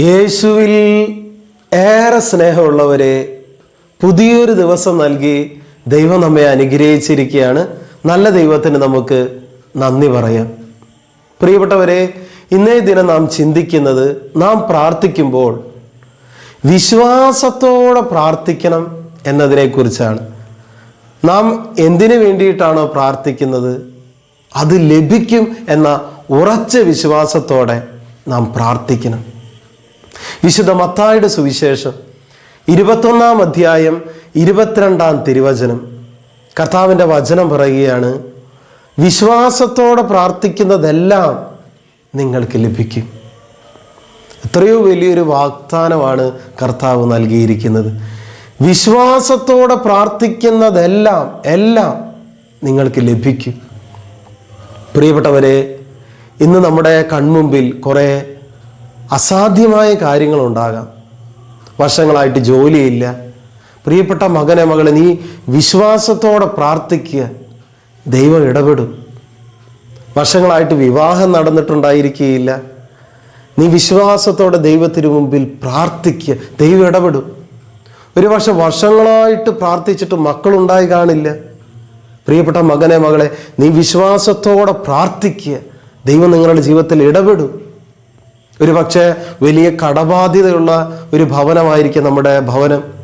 യേശുവിൽ ഏറെ സ്നേഹമുള്ളവരെ പുതിയൊരു ദിവസം നൽകി ദൈവം നമ്മെ അനുഗ്രഹിച്ചിരിക്കുകയാണ്. നല്ല ദൈവത്തിന് നമുക്ക് നന്ദി പറയാം. പ്രിയപ്പെട്ടവരെ ഇന്നേ ദിനം നാം ചിന്തിക്കുന്നത് നാം പ്രാർത്ഥിക്കുമ്പോൾ വിശ്വാസത്തോടെ പ്രാർത്ഥിക്കണം എന്നതിനെക്കുറിച്ചാണ്. നാം എന്തിനു വേണ്ടിയിട്ടാണോ പ്രാർത്ഥിക്കുന്നത്? അത് ലഭിക്കും എന്ന ഉറച്ച വിശ്വാസത്തോടെ നാം പ്രാർത്ഥിക്കണം. വിശുദ്ധ മത്തായുടെ സുവിശേഷം ഇരുപത്തൊന്നാം അധ്യായം ഇരുപത്തിരണ്ടാം തിരുവചനം. കർത്താവിന്റെ വചനം പറയുകയാണ് വിശ്വാസത്തോടെ പ്രാർത്ഥിക്കുന്നതെല്ലാം നിങ്ങൾക്ക് ലഭിക്കും. എത്രയോ വലിയൊരു വാഗ്ദാനമാണ് കർത്താവ് നൽകിയിരിക്കുന്നത്. വിശ്വാസത്തോടെ പ്രാർത്ഥിക്കുന്നതെല്ലാം എല്ലാം നിങ്ങൾക്ക് ലഭിക്കും. പ്രിയപ്പെട്ടവരെ ഇന്ന് നമ്മുടെ കൺമുമ്പിൽ കുറേ അസാധ്യമായ കാര്യങ്ങളുണ്ടാകാം. വർഷങ്ങളായിട്ട് ജോലിയില്ല. പ്രിയപ്പെട്ട മകനെ മകളെ നീ വിശ്വാസത്തോടെ പ്രാർത്ഥിക്കുക. ദൈവം ഇടപെടും. വർഷങ്ങളായിട്ട് വിവാഹം നടന്നിട്ടുണ്ടായിരിക്കുകയില്ല. നീ വിശ്വാസത്തോടെ ദൈവത്തിന് മുമ്പിൽ പ്രാർത്ഥിക്കുക. ദൈവം ഇടപെടും. ഒരു പക്ഷെ വർഷങ്ങളായിട്ട് പ്രാർത്ഥിച്ചിട്ട് മക്കളുണ്ടായി കാണില്ല. പ്രിയപ്പെട്ട മകനെ മകളെ നീ വിശ്വാസത്തോടെ പ്രാർത്ഥിക്കുക. ദൈവം നിങ്ങളുടെ ജീവിതത്തിൽ ഇടപെടും. ഒരു പക്ഷേ വലിയ കടബാധ്യതയുള്ള ഒരു ഭവനമായിരിക്കും നമ്മുടെ ഭവനം.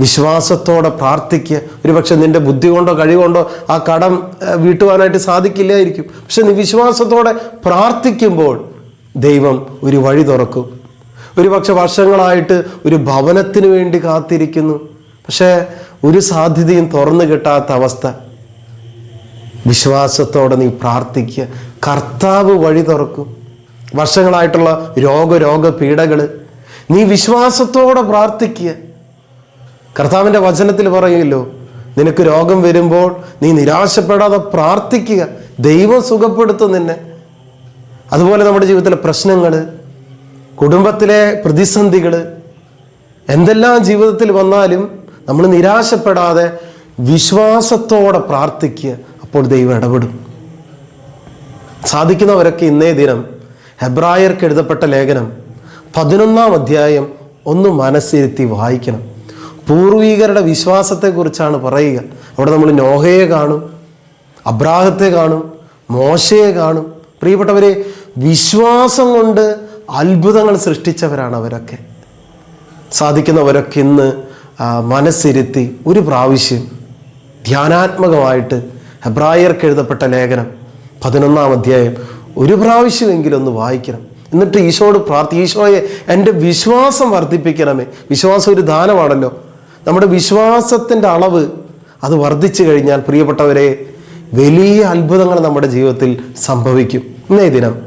വിശ്വാസത്തോടെ പ്രാർത്ഥിക്കുക. ഒരു പക്ഷെ നിന്റെ ബുദ്ധി കൊണ്ടോ കഴിവുകൊണ്ടോ ആ കടം വീട്ടുവാനായിട്ട് സാധിക്കില്ലായിരിക്കും. പക്ഷെ നീ വിശ്വാസത്തോടെ പ്രാർത്ഥിക്കുമ്പോൾ ദൈവം ഒരു വഴി തുറക്കും. ഒരു പക്ഷെ വർഷങ്ങളായിട്ട് ഒരു ഭവനത്തിന് വേണ്ടി കാത്തിരിക്കുന്നു. പക്ഷേ ഒരു സാധ്യതയും തുറന്നു കിട്ടാത്ത അവസ്ഥ. വിശ്വാസത്തോടെ നീ പ്രാർത്ഥിക്കുക. കർത്താവ് വഴി തുറക്കും. വർഷങ്ങളായിട്ടുള്ള രോഗരോഗ രോഗ പീഡകൾ നീ വിശ്വാസത്തോടെ പ്രാർത്ഥിക്കുക കർത്താവിന്റെ വചനത്തിൽ പറയുമല്ലോ നിനക്ക് രോഗം വരുമ്പോൾ നീ നിരാശപ്പെടാതെ പ്രാർത്ഥിക്കുക. ദൈവം സുഖപ്പെടുത്തും നിന്നെ. അതുപോലെ നമ്മുടെ ജീവിതത്തിലെ പ്രശ്നങ്ങൾ കുടുംബത്തിലെ പ്രതിസന്ധികൾ എന്തെല്ലാം ജീവിതത്തിൽ വന്നാലും നമ്മൾ നിരാശപ്പെടാതെ വിശ്വാസത്തോടെ പ്രാർത്ഥിക്കുക. അപ്പോൾ ദൈവം ഇടപെടും. സാധിക്കുന്നവരൊക്കെ ഇന്നേ ദിനം ഹെബ്രായർക്ക് എഴുതപ്പെട്ട ലേഖനം പതിനൊന്നാം അധ്യായം ഒന്ന് മനസ്സിരുത്തി വായിക്കണം. പൂർവീകരുടെ വിശ്വാസത്തെക്കുറിച്ചാണ് പറയുക. അവിടെ നമ്മൾ നോഹയെ കാണും അബ്രാഹത്തെ കാണും മോശയെ കാണും. പ്രിയപ്പെട്ടവരെ വിശ്വാസം കൊണ്ട് അത്ഭുതങ്ങൾ സൃഷ്ടിച്ചവരാണ് അവരൊക്കെ. സാധിക്കുന്നവരൊക്കെ ഇന്ന് മനസ്സിരുത്തി ഒരു പ്രാവശ്യം ധ്യാനാത്മകമായിട്ട് ഹെബ്രായർക്ക് എഴുതപ്പെട്ട ലേഖനം പതിനൊന്നാം അധ്യായം ഒരു പ്രാവശ്യമെങ്കിലും ഒന്ന് വായിക്കണം. എന്നിട്ട് ഈശോയോട് പ്രാർത്ഥി ഈശോയെ എന്റെ വിശ്വാസം വർദ്ധിപ്പിക്കണമേ. വിശ്വാസം ഒരു ദാനമാണല്ലോ. നമ്മുടെ വിശ്വാസത്തിന്റെ അളവ് അത് വർദ്ധിച്ചു കഴിഞ്ഞാൽ പ്രിയപ്പെട്ടവരെ വലിയ അത്ഭുതങ്ങൾ നമ്മുടെ ജീവിതത്തിൽ സംഭവിക്കും. ഇന്നേ ദിനം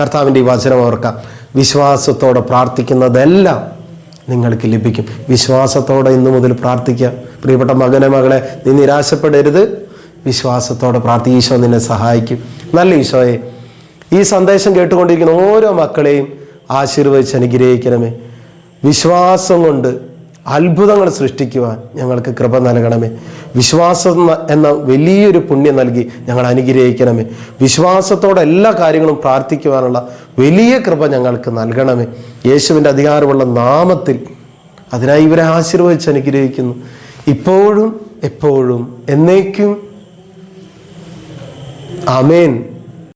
കർത്താവിന്റെ ഈ വചനം ഓർക്കാം. വിശ്വാസത്തോടെ പ്രാർത്ഥിക്കുന്നതെല്ലാം നിങ്ങൾക്ക് ലഭിക്കും. വിശ്വാസത്തോടെ ഇന്നു മുതൽ പ്രാർത്ഥിക്കുക. പ്രിയപ്പെട്ട മകനെ മകളെ നീ നിരാശപ്പെടരുത്. വിശ്വാസത്തോടെ പ്രാർത്ഥി ഈശോ നിന്നെ സഹായിക്കും. നല്ല ഈശോയെ ഈ സന്ദേശം കേട്ടുകൊണ്ടിരിക്കുന്ന ഓരോ മക്കളെയും ആശീർവദിച്ച് അനുഗ്രഹിക്കണമേ. വിശ്വാസം കൊണ്ട് അത്ഭുതങ്ങൾ സൃഷ്ടിക്കുവാൻ ഞങ്ങൾക്ക് കൃപ നൽകണമേ. വിശ്വാസം എന്ന വലിയൊരു പുണ്യം നൽകി ഞങ്ങൾ അനുഗ്രഹിക്കണമേ. വിശ്വാസത്തോടെ എല്ലാ കാര്യങ്ങളും പ്രാർത്ഥിക്കുവാനുള്ള വലിയ കൃപ ഞങ്ങൾക്ക് നൽകണമേ. യേശുവിന്റെ അധികാരമുള്ള നാമത്തിൽ അതിനായി ഇവരെ ആശീർവദിച്ച് അനുഗ്രഹിക്കുന്നു. ഇപ്പോഴും എപ്പോഴും എന്നേക്കും. ആമേൻ.